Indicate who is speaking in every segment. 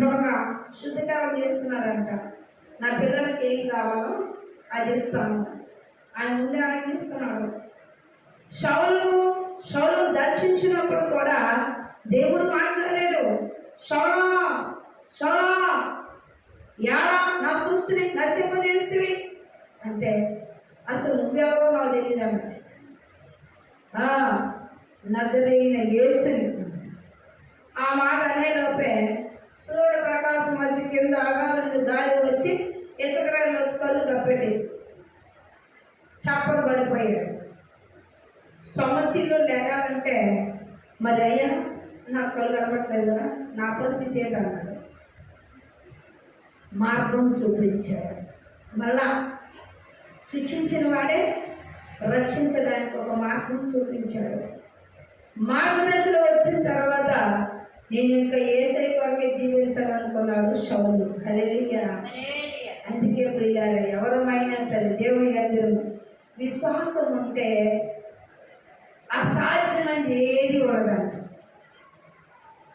Speaker 1: శుభ్రంగా శుద్ధికరం చేస్తున్నాడంట నా పిల్లలకి ఏం కావాలో అది ఇస్తాను. ఆయన ముందే ఆయన ఇస్తున్నాడు షౌలు దర్శించినప్పుడు కూడా దేవుడు మాట్లాడాడు షౌలా షౌలా ఎలా నా సృష్టిని నశింపజేస్తుంది అంటే అసలు నువ్వెవరో నాకు తెలియదు అన్నాడు నజరైన యేసుని. ఆ మాట అనే లోపే సూర్యుడు ప్రకాశం వచ్చి కింద ఆగాలని దారి వచ్చి ఇసుకరాలు వచ్చి కళ్ళు కప్పెట్టేసి తప్పని పడిపోయాడు సొమచిల్లు లేగాలంటే మరి అయ్యా నా కళ్ళు కప్పట్లేదు నా పరిస్థితి ఏంటన్నాడు? మార్గం చూపించాడు. మళ్ళా శిక్షించిన వాడే రక్షించడానికి ఒక మార్గం చూపించాడు. మార్గదర్శలో వచ్చిన తర్వాత నేను ఇంకా ఏసై కొరకే జీవించాలనుకున్నాడు శౌలు హల్లెలూయా. అందుకే ప్రియారు ఎవరమైనా సరే దేవుని అందరూ విశ్వాసం ఉంటే అసాధ్యమైనది ఏది ఉండదంట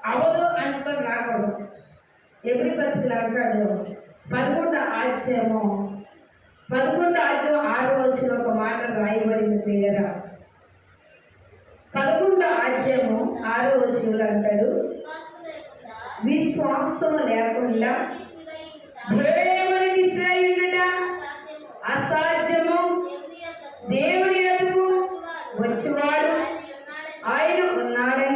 Speaker 1: అవదు అనుకొని రాకూడదు. ఎవరి బతుకులు అంటాడు పదకొండు ఆజ్యము పదకొండు ఆజ్యం ఆరు వచ్చిన ఒక మాట రాయబడింది ప్రియరా. పదకొండు ఆజ్యము ఆరో వచనంలో అంటాడు విశ్వాసం లేకుండా దేవునికి శ్రేయుడట అసాధ్యము. దేవుని ఎదుగు వచ్చేవాడు ఆయన ఉన్నాడని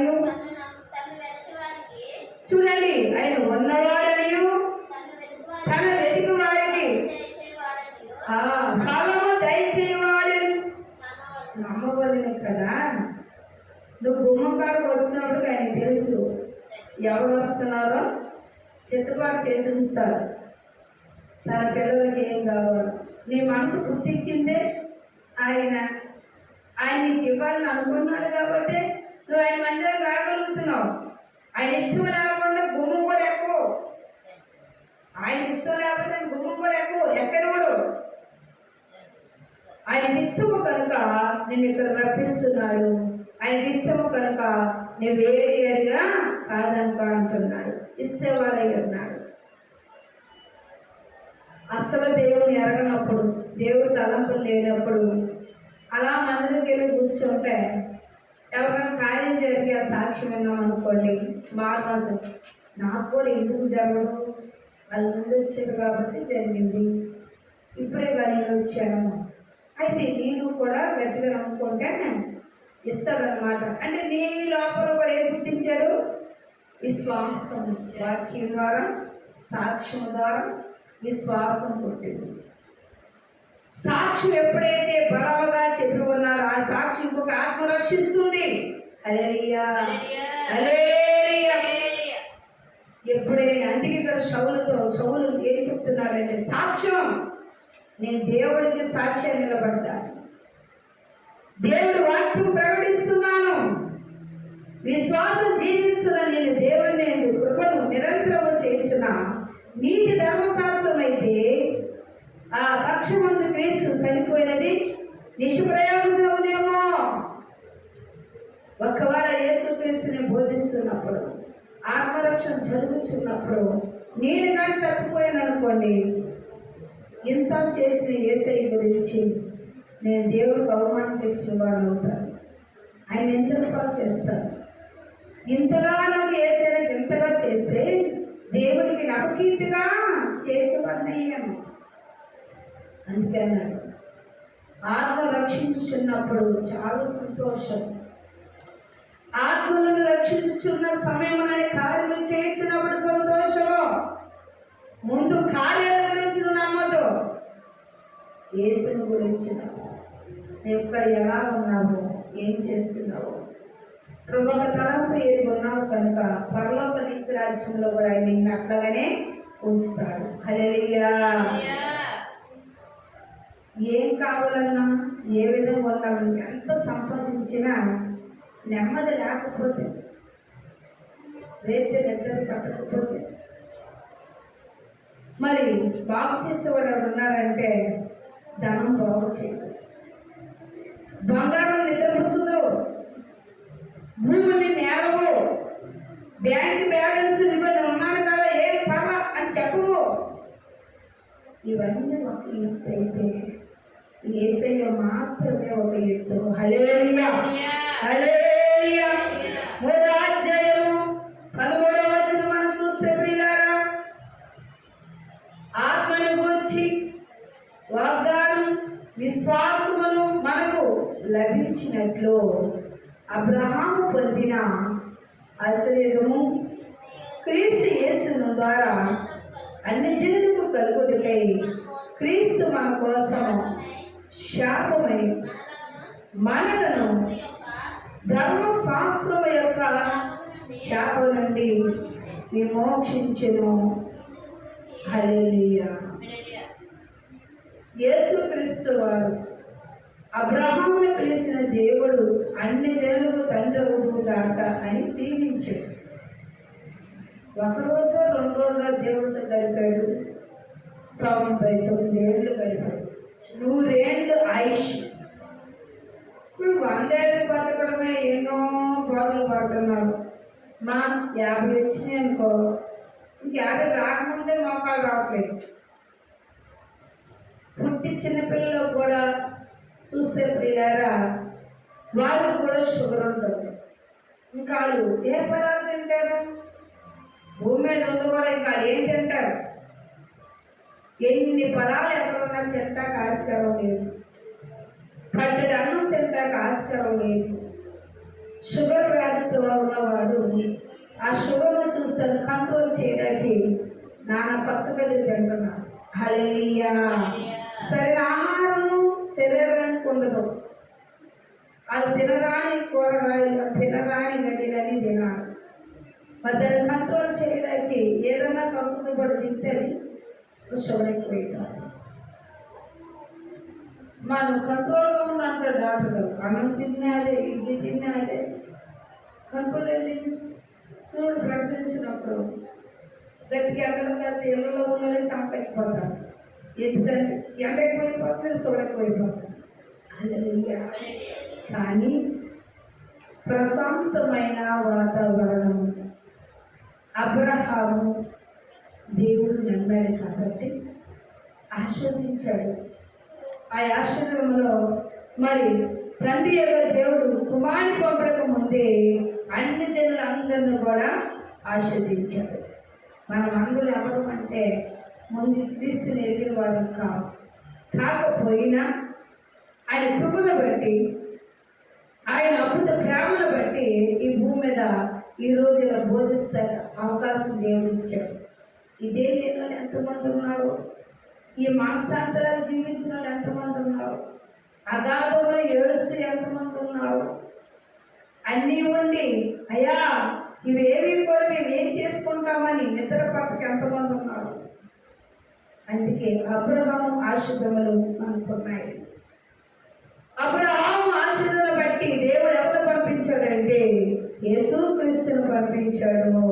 Speaker 1: ఎవరు వస్తున్నారో చెట్టుబాటు చేసి ఉంచుతారు. తన పిల్లలకి ఏం కావాలి? నీ మనసు గుర్తించిందే ఆయన. ఆయన నీకు ఇవ్వాలని అనుకున్నాడు కాబట్టి నువ్వు ఆయన మందిరం రాగలుగుతున్నావు. ఆయన ఇష్టం లేకుండా గుమ్మం కూడా ఎక్కువ. ఆయన ఇష్టం లేకపోతే గుమ్మం కూడా ఎక్కువ. ఎక్కడవాడు ఆయన ఇష్టము కనుక నేను ఇక్కడ రప్పిస్తున్నాడు. ఆయన ఇష్టము కనుక నువ్వు ఏరియాగా కాదనుకో అంటున్నాడు. ఇష్టవాడై ఉన్నాడు. అస్సలు దేవుని ఎరగనప్పుడు దేవుడు తలంపులు లేనప్పుడు అలా మందిరికి వెళ్ళి కూర్చుంటే ఎవరైనా కార్యం జరిగి ఆ సాక్ష్యం విన్నాం అనుకోండి బాగా నాకు కూడా ఎందుకు జరగదు? అది ముందు వచ్చారు కాబట్టి జరిగింది. ఇప్పుడే కానీ వచ్చాను. అయితే నేను కూడా గట్టిగా నమ్ముకుంటే ఇస్తాడనమాట అంటే నీ లోపల కూడా ఏం గుర్తించారు విశ్వాసం వాక్యం ద్వారా సాక్ష్యం ద్వారా విశ్వాసం పుట్టింది. సాక్ష్యం ఎప్పుడైతే బలముగా చెప్పి ఉన్నారో ఆ సాక్షి ఇంకొక ఆత్మ రక్షిస్తుంది. ఎప్పుడైనా అందుకే ఇక్కడ శౌలుతో శౌలు ఏం చెప్తున్నాడంటే సాక్ష్యం నేను దేవుడికి సాక్ష్యం నిలబడ్డా దేవుడు వాక్యం విశ్వాసం జీవిస్తున్న నేను దేవుని కృపను నిరంతరము చేయించున్నా. నీతి ధర్మశాస్త్రం అయితే ఆ పక్షమందు క్రీస్తు చనిపోయినది నిష్ప్రయోజనమునేమో. ఒకవేళ యేసుక్రీస్తుని బోధిస్తున్నప్పుడు ఆత్మరక్షణ జరుగుతున్నప్పుడు నేను కానీ తప్పిపోయాను అనుకోండి ఇంత చేసిన ఏసై గురించి నేను దేవుడికి అవమానం తెచ్చిన వాడు అవుతాను ఆయన ఎంత రూపాయలు చేస్తాను ఇంతగా నాకు ఏసైనా ఇంతగా చేస్తే దేవుడికి నవకీర్తిగా చేసేవన్నయ్యాను అందుకే అన్నాడు. ఆత్మ రక్షించుచున్నప్పుడు చాలా సంతోషం. ఆత్మలను రక్షించుచున్న సమయం అనే కార్యము చేయించినప్పుడు సంతోషము. ముందు కార్యాల గురించి నువ్వు నమ్మదు యేసుని గురించి నమ్ము. ఎలా ఉన్నావు? ఏం చేస్తున్నావు? ప్రభు తలంపు ఏది ఉన్నావు కనుక పరలోక నిత్య రాజ్యంలో కూడా ఆయన నిన్ను అట్లాగనే ఉంచుతాడు. హల్లెలూయా. ఏం కావాలన్నా ఏ విధంగా ఉన్నామని ఎంత సంపాదించినా నెమ్మది లేకపోతే రేపు నిద్ర పట్టకపోతే. మరి బాగు చేసేవాడు ఎవరు ఉన్నారంటే ధనం బాగు చేయదు బంగారం నిద్రపుచ్చుదు భూమిని నేలవు బ్యాంక్ బ్యాలెన్స్ ఇదిగో ఉన్నాను కదా ఏం ఇవన్నీ ఒక ఎత్తు అయితే ఏసయ్య మాత్రమే ఒక ఎత్తు. హలేలియా హలేలియా పదమూడవ మనం చూస్తే ఆత్మను వాగ్దానం విశ్వాసమును మనకు లభించినట్లు. అబ్రహాము ఆశ్రయము క్రీస్తు యేసును ద్వారా అన్ని జనులకు కలుగుటకై క్రీస్తు మన కోసం శాపమై మనలను ధర్మశాస్త్రము యొక్క శాపం నుండి విమోక్షించను హల్లెలూయా. యేసుక్రీస్తు వారు అబ్రహామును పిలిచిన దేవుడు అన్ని జనులకు తండ్రి అవుతుందాక అని దీవించాడు. ఒకరోజు రెండు రోజుల దేవుడితో గడిపాడు తొంభై తొమ్మిది ఏళ్ళు గడిపాడు. నూరేళ్ళు ఆయుష్. ఇప్పుడు వందేళ్ళు బతకడమే ఎన్నో బాధలు పడుతున్నారు. మా యాభై వచ్చినాయి అనుకో ఇంక యాభై రాకముందే మోకాలు రావట్లేదు. పుట్టి చిన్నపిల్లలు కూడా చూస్తే ప్రియారా వాళ్ళకి కూడా షుగర్ ఉంటుంది ఇంకా వాళ్ళు ఏ పదాలు తింటారు? భూమి మీద ఉండి ఇంకా ఏం తింటారు? ఎన్ని పదాలు ఎక్కడున్నా తింటాక ఆస్కారం లేదు. పట్టెడు అన్నం తింటాక ఆస్కారం లేదు. షుగర్ వ్యాధితో ఉన్నవాడు ఆ షుగర్ను చూస్తాను కంట్రోల్ చేయడానికి నాన్న పచ్చకలు తింటున్నాను హలియా తినరాని కూరగాయలు తినరాని గదిలని తినాలి మరి దాన్ని కంట్రోల్ చేయడానికి ఏదైనా కంపెనీ కూడా తింటే షుగర్ మనం కంట్రోల్గా ఉన్నట్టు డాక్టర్ అన్నం తిన్నా ఇది ఇడ్లీ కంట్రోల్ ఏంటి? సూర్యుడు ప్రశ్నించినప్పుడు గట్టిగా ఎగలకపోతే ఇళ్ళలో ఉన్నది సంపెక్కిపోతారు ఎందుకంటే ఎండ ఎక్కువైపోతుంది సూడ ఎక్కువైపోతుంది హల్లెలూయా. కానీ ప్రశాంతమైన వాతావరణం అబ్రహాము దేవుడు నమ్మాడు కాబట్టి ఆస్వాదించాడు ఆ ఆశ్రమంలో మరి తండ్రి యొక్క దేవుడు కుమారుని పంపడక ముందే అన్ని జనులు అందరిని కూడా ఆశ్రదించాడు మనం అందరూ ఎవరు అంటే ముందు క్రీస్తుని ఎదిగిన వారు కావు. కాకపోయినా ఆయన కృపను బట్టి ఆయన అద్భుత ప్రేమను బట్టి ఈ భూమి మీద ఈ రోజు ఇలా బోధిస్తే అవకాశం దేవుడు ఇచ్చాడు ఇదే లేని ఎంతమంది ఉన్నారు? ఈ మాసాంతరాలు జీవించిన వాళ్ళు ఎంతమంది ఉన్నారు? అగాధంలో ఏడుస్తూ ఎంతమంది ఉన్నారు? అన్నీ ఉండి అయ్యా ఇవేవి కూడా మేము ఏం చేసుకుంటామని నిద్ర పక్కకి ఎంతమంది ఉన్నారు? అందుకే అబ్రహాము ఆశుద్ధములు అనుకున్నాయి అబ్రహాము ఆశుద్ధులను బట్టి దేవుడు ఎవరు పంపించాడంటే యేసు క్రీస్తును పంపించాడు.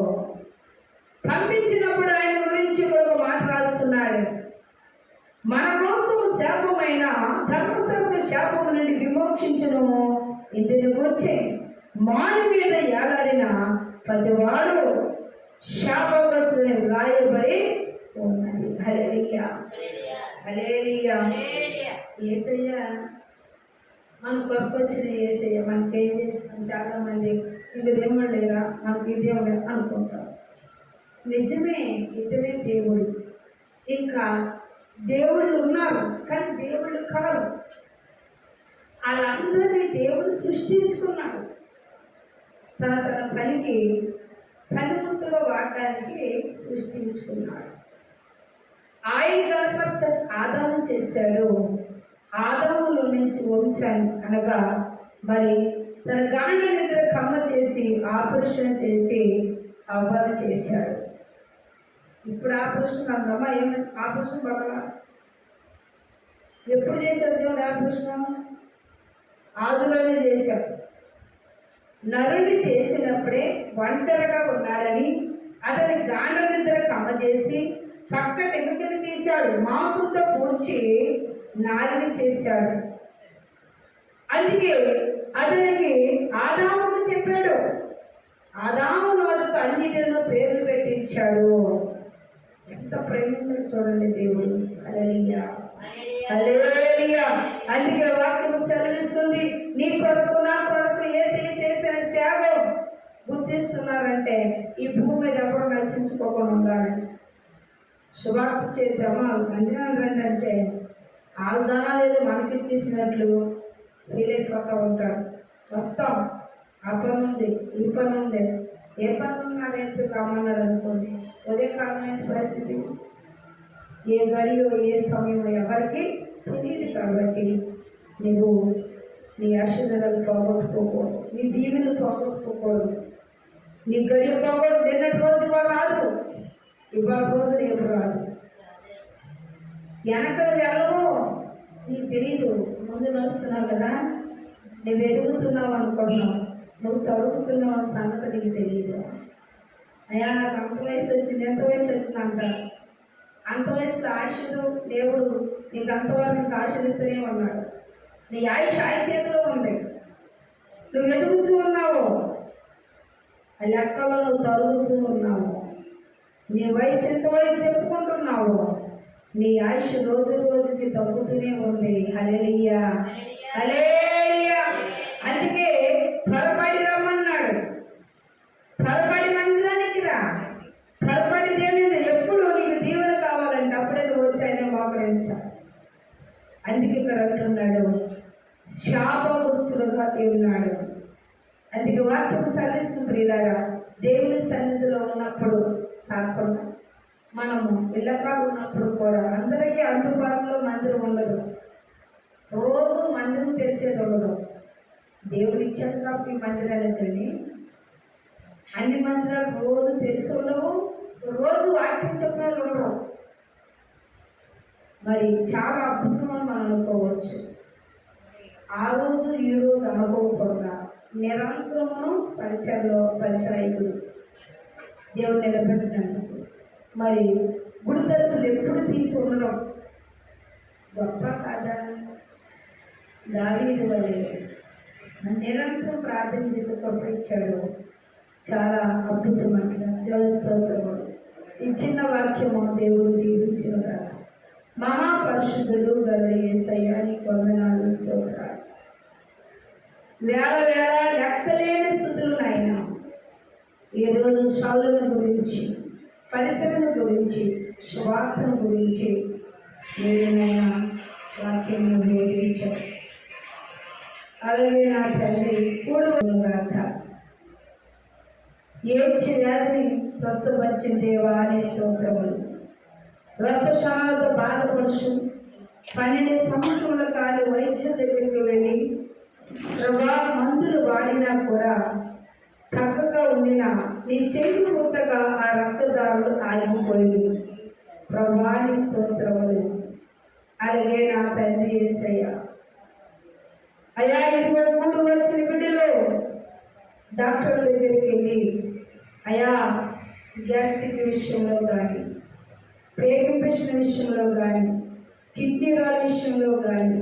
Speaker 1: పంపించినప్పుడు ఆయన గురించి కూడా ఒక మాట రాస్తున్నాడు. మన కోసం శాపమైన ధర్మశాస్త్ర శాపము నుండి విమోక్షించను ఇందుని గురించి మాని మీద ఏలాడిన ప్రతివాడు శాపగ్రస్తుని వ్రాయబడి ఉన్నది. Hallelujah hallelujah Yesayya. మన కొరకొచ్చిన ఏసయ్య మనకి ఏం చేస్తాం చాలా మంది ఇంక దేవుడు లేరా మనకి ఈ దేవుడు అనుకుంటాం నిజమే ఇతనే దేవుడు. ఇంకా దేవుళ్ళు ఉన్నారు కానీ దేవుళ్ళు కాదు వాళ్ళందరినీ దేవుడు సృష్టించుకున్నాడు. తన తన పనికి పనిముట్టుగా వాడడానికి సృష్టించుకున్నాడు. ఆయన గర్భ ఆదాము చేశాడు. ఆదాములో నుంచి వంశాన్ని అనగా మరి తన గాండ నిద్ర కమ్మ చేసి ఆపరేషన్ చేసి అవ్వాలి చేశాడు. ఇప్పుడు ఆపరేషన్ అందమ్మా ఏమి ఆపరేషన్ పడలా ఎప్పుడు చేశారు దేవుడు ఆపరేషన్? ఆదులోనే చేశాడు. నరుని చేసినప్పుడే ఒంటరిగా ఉన్నాడని అతని గాండ నిద్ర కమ్మ చేసి పక్క టెంకుని తీశాడు. మాసంతో పూడ్చి నాయన చేశాడు. అందుకే అతనికి ఆదాముకు చెప్పాడు ఆదాము నోటుకు అన్నిటిలో పేర్లు పెట్టించాడు. ఎంత ప్రేమించాడు చూడండి దేవుడు. అలలియా అందుకే వాక్యం సెలవిస్తుంది నీ కొరకు నా కొరకు ఏసీ చేసిన త్యాగం గుర్తిస్తున్నారంటే ఈ భూమి మీద ఎవరు నశించుకోకుండా ఉండాలి. శుభార్త చేద్దామా? అంజనాలు అంటే ఆ దానాలు ఏదో మనకి ఇచ్చేసినట్లు వీలైపోతూ ఉంటారు వస్తాం. ఆ పని ఉంది ఈ పని ఉంది ఏ పని ఉన్నాడైతే కామన్నారు అనుకోండి. ఉదయకాలమైన పరిస్థితి. ఏ గడియో ఏ సమయంలో ఎవరికి తెలియదు కాబట్టి నువ్వు నీ ఆశీర్వాదాలు పోగొట్టుకోకూడదు. నీ దీవెలు పోగొట్టుకోకూడదు. నీ గడియ పోగొట్టు నిన్నటి రోజు ఇవాళ రాదు. ఇవాళ రోజు రేపు రాదు. వెనక వెళ్ళవు నీకు తెలియదు ముందు నడుస్తున్నావు కదా? నువ్వు ఎదుగుతున్నావు అనుకున్నావు నువ్వు తరుగుతున్నావు అన్న సంగతి నీకు తెలియదు అయ్యా నాకు అంత వయసు వచ్చింది. ఎంత వయసు వచ్చింది అంటారు అంత వయసులో ఆయుషుడు దేవుడు నీకు అంతవరకు నీకు ఆశలిస్తూనే ఉన్నాడు. నీ ఆయుష్ ఆయన చేతిలో ఉంది. నువ్వు ఎదుగుతూ ఉన్నావు. ఆ లెక్కలో నువ్వు తరుగుతూ ఉన్నావు. నీ వయసు ఎంత వయసు చెప్పుకుంటున్నావు? నీ ఆయుష్ రోజు రోజుకి తగ్గుతూనే ఉంది. హల్లెలూయా. హల్లెలూయా. అందుకే త్వరపడి రమ్మన్నాడు. త్వరపడి మందిరానికి రా. త్వరపడి దేవుని ఎప్పుడు నీకు దీవెన కావాలంటే అప్పుడే నువ్వు వచ్చాయని ఆయన అందుకే ఇక్కడ అంటున్నాడు. శాపగ్రస్తులుగా ఉన్నాడు అందుకే వాక్యం సరిస్తుంది ప్రియులారా. మనము ఉన్నప్పుడు కూడా అందరికీ అందుబాటులో మందిరం ఉండదు. రోజు మందిరం తెరిచేది ఉండదు. దేవుడు ఇచ్చారు కాబట్టి ఈ మందిరాలకి అన్ని మందిరాలు రోజు తెలిసి ఉండవు రోజు వాక్యం చెప్పిన ఉండవు. మరి చాలా అద్భుతమని మనం అనుకోవచ్చు. ఆ రోజు ఈ రోజు అనుకోకుండా నిరంతరము పరిచయలో పరిచయకుడు దేవుడు నిలబెట్టినందుకు. మరి గుడి లెక్కలు ఎప్పుడు గొప్ప కాదా దావీదు వలె. నిరంతరం ప్రార్థన చేసి పంపించాడు చాలా అద్భుతమైన దేవుని స్తోత్రము. ఈ చిన్న వాక్యము దేవుడు దీవించిన మహాపరిశుద్ధులు గల ఏసయ్యాని వందనాలు స్తోత్రాలు. వేల వేల లెక్కలేని స్థుతులు నాయన ఈరోజు షౌలను గురించి పరిసరను గురించి స్వార్థను గురించి ఏదైనా వాక్యము బోధించారు అలాగే నా తల్లి కూడుగాక ఏ వ్యాధిని స్వస్థపరిచిన దేవా అని స్తోత్రములు రక్తశాలతో బాధపడుచు పన్నెండు సంవత్సరముల కాలు వైద్య దగ్గరికి వెళ్ళి ప్రభా మందులు వాడినా కూడా తగ్గగా ఉండిన నీ చెయ్యి ముట్టగా ఆ రక్తదారులు ఆగిపోయింది. ప్రభాని స్తోత్రములు. అలాగే నా తండ్రి ఏసయ్య. అయ్యా ఇదిగో మూడు వచ్చిన బిడ్డలో డాక్టర్ దగ్గరికి వెళ్ళి అయా గ్యాస్ట్రిక్ విషయంలో కానీ పేగు విషయంలో కానీ కిడ్నీ రాళ్ళ విషయంలో కానీ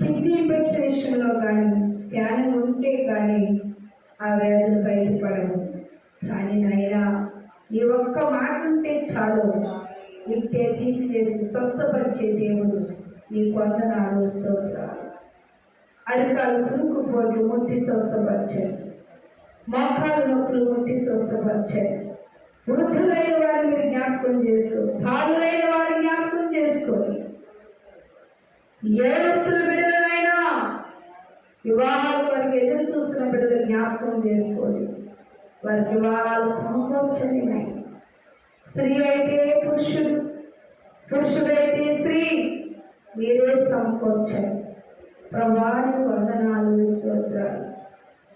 Speaker 1: కిడ్నీ ఇన్ఫెక్షన్ విషయంలో కానీ ధ్యానం ఉంటే కానీ ఆ వ్యాధులు బయటపడవు. కానీ నాయన ఈ ఒక్క మాట ఉంటే చాలు. నిత్య తీసివేసి స్వస్థపరిచే దేవుడు నీ కొందనాలు స్తోత్రాలు. అరికాలు సురుకుపోట్లు ముట్టి స్వస్థపరిచారు మోకాలు నొప్పులు ముట్టి స్వస్థపరిచారు వృద్ధులైన వారిని మీరు జ్ఞాపకం చేసుకో. బాలులైన వారిని జ్ఞాపకం చేసుకోండి ఏ వస్తువుల బిడ్డలైనా వివాహాల వారికి ఎదురు చూస్తున్న బిడ్డలు జ్ఞాపకం చేసుకోండి. వారి వివాహాలు సంభవించలేనాయి స్త్రీ అయితే పురుషుడు పురుషుడైతే స్త్రీ. మీరే సమకూర్చారు ప్రభాని వందనాలు స్తోత్రాలు.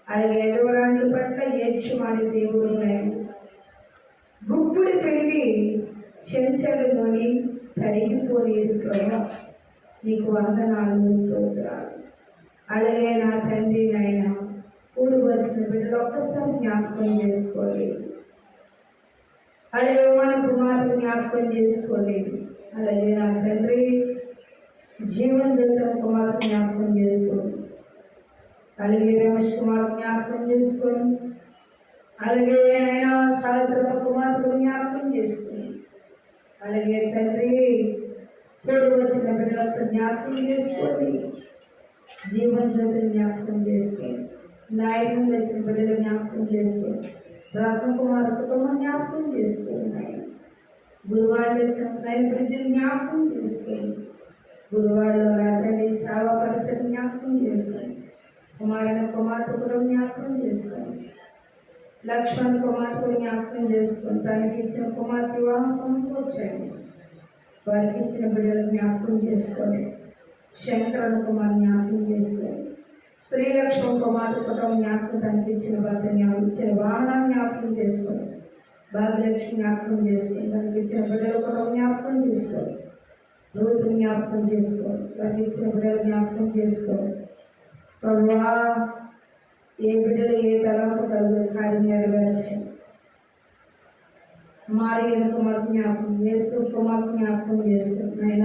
Speaker 1: ఐదు ఎడవరాండ్ల పట్ల ఏడ్చి మాని దేవుడు ఉన్నాయి గుప్పుడు పెళ్ళి చెంచలులోని తరిగిపోలేదు ప్రభా. నీకు వందనాలు స్తోత్రాలు. అలాగే నా తండ్రి నాయన కూడి వచ్చిన బిడ్డలు ఒక్కసారి జ్ఞాపకం చేసుకోలేదు అలాగే మన జ్ఞాపకం చేసుకోలేదు అలాగే నా తండ్రి జీవన్ జ్యోతం కుమార్ జ్ఞాపకం చేసుకోండి. అలాగే రమేష్ కుమార్ జ్ఞాపకం చేసుకోండి. అలాగే ఆయన సావిత్రమ్మ కుమార్ జ్ఞాపకం చేసుకుని అలాగే తండ్రి పేరు వచ్చిన బిడ్డలు జ్ఞాపకం చేసుకోండి. జీవన జ్యోతి జ్ఞాపకం చేసుకోండి. నాయకులు వచ్చిన బిడ్డలు జ్ఞాపకం చేసుకోండి. రత్న కుమార్ కుటుంబం జ్ఞాపకం చేసుకోండి. గురువాళ్ళు వచ్చిన నైన్ జ్ఞాపకం చేసుకోండి. గురువారిలో రాత్రి సేవ పరిసర జ్ఞాపకం చేసుకోండి. కుమారుని కుమార్తె కూడా జ్ఞాపకం చేసుకోండి. లక్ష్మణ్ కుమార్తె జ్ఞాపకం చేసుకొని తనకి ఇచ్చిన కుమార్తె వివాహం సమకూర్చండి వారికి ఇచ్చిన బిడ్డలు జ్ఞాపకం చేసుకోండి. శంకరణ కుమార్ జ్ఞాపకం చేసుకోండి. శ్రీలక్ష్మణ్ కుమార్ కుటుంబం జ్ఞాపకం తనకి ఇచ్చిన భర్త జ్ఞాపకం ఇచ్చిన వాహనాన్ని జ్ఞాపకం చేసుకోండి. భాగ్యలక్ష్మి జ్ఞాపకం చేసుకోండి తనకి ఇచ్చిన బిడ్డల కుటుంబం జ్ఞాపకం చేసుకోండి రూతు జ్ఞాపకం చేసుకో. వారికి ఇచ్చిన బిడ్డలు జ్ఞాపకం చేసుకో. ప్రభువా ఏ బిడ్డలు ఏ తలంపు కలుగు కార్యం నెరవేర్చండి మారియన కుమార్ జ్ఞాపకం చేస్తూ కుమార్ జ్ఞాపకం చేస్తుంది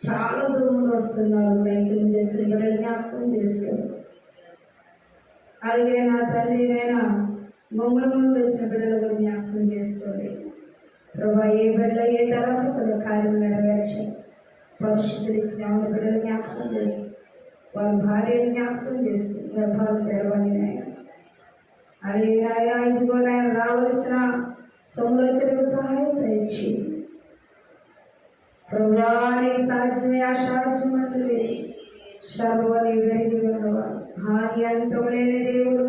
Speaker 1: చాలా దూరంలో వస్తున్నారు. బయట నుంచి వచ్చిన బిడ్డలు జ్ఞాపకం చేస్తారు అలాగే నా తండ్రి అయినా మమ్మల్ని వచ్చిన బిడ్డలు కూడా జ్ఞాపకం చేసుకోండి. ప్రభా ఏ బిడ్డ ఏ తరపు కొన్ని కార్యం నెరవేర్చి పరిశుద్ధులు ఇచ్చిన ఆమె బిడ్డలు జ్ఞాపకం చేస్తుంది వాళ్ళ భార్యను జ్ఞాపకం చేసుకుని గర్భాలు తెరవని నాయన. అరే నాయన ఇదిగో నాయన రావలసిన సములోచనకు సహాయం తెచ్చి ప్రభువాని సాధ్యమే అసాధ్యమంటుంది సర్వని వెలిగి ఉన్నవా హాని అంతం లేని దేవుడు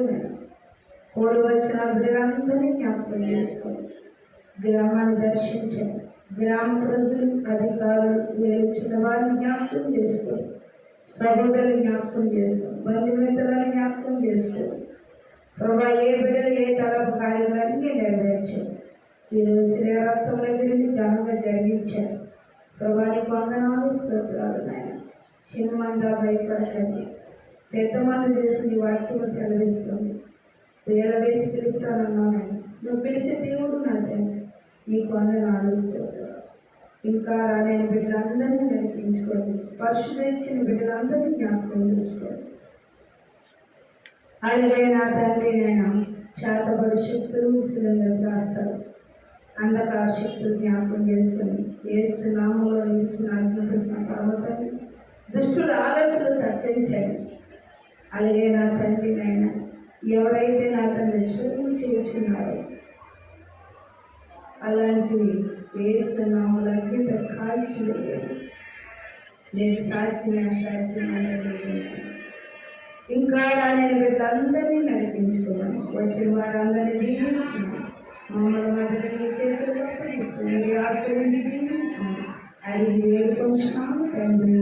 Speaker 1: కూడి వచ్చిన బిడ్డలందరినీ జ్ఞాపకం చేసుకోండి గ్రామాన్ని దర్శించండి గ్రామ ప్రజలు అధికారులు వేయించిన వారిని జ్ఞాపకం చేసుకోండి సహోదరులు జ్ఞాపకం చేసుకో. బంధుమిత్రులను జ్ఞాపకం చేసుకో. ప్రభా ఏ బిడ్డలు ఏ తలపు కార్యాలన్నీ నెరవేర్చు. ఈరోజు శ్రీరక్తంలో గురించి ఘనంగా జరిగించారు ప్రభాని వందనాలు స్తోత్రాలు నాయన. చిన్న మంద భయపడకండి పెద్ద మంది చేస్తుంది వాక్యం సెలవిస్తుంది. స్త్రీల వేసి పిలుస్తానన్నాను. నువ్వు పిలిచే దేవుడు నా తండ్రి నీకు అందరూ స్తోత్రాలు ఇంకా రాలేని బిడ్డలందరినీ నడిపించుకోండి. పరిశుభ్రించిన బిడ్డలందరినీ జ్ఞాపకం చేసుకోండి. అలాగే నా తండ్రి నేను చేతబడి శక్తులు సిలిండర్ రాస్తారు అంధకార శక్తులు జ్ఞాపకం చేసుకొని ఏసు నామంలో నిలిచిన ఆజ్ఞాపిస్తున్న పర్వతాన్ని దుష్టుల ఆలోచనలు తప్పించండి. అలాగే నా తండ్రి నాయన ఎవరైతే నా తండ్రి శోధన చేస్తున్నారో అలాంటివి వేస్తున్నాము అగ్గిత కాల్చి నేను సాధ్యమే అసాధ్యం అనేది ఇంకా నేను వీళ్ళందరినీ నడిపించుకున్నాను. వచ్చిన వారందరినీ దీవించిన మమ్మల్ని మధ్య మీ చేతులు అప్పగిస్తుంది ఆశ్రయించి దీవించాను అడిగి వేడుకొంటున్నాను తండ్రి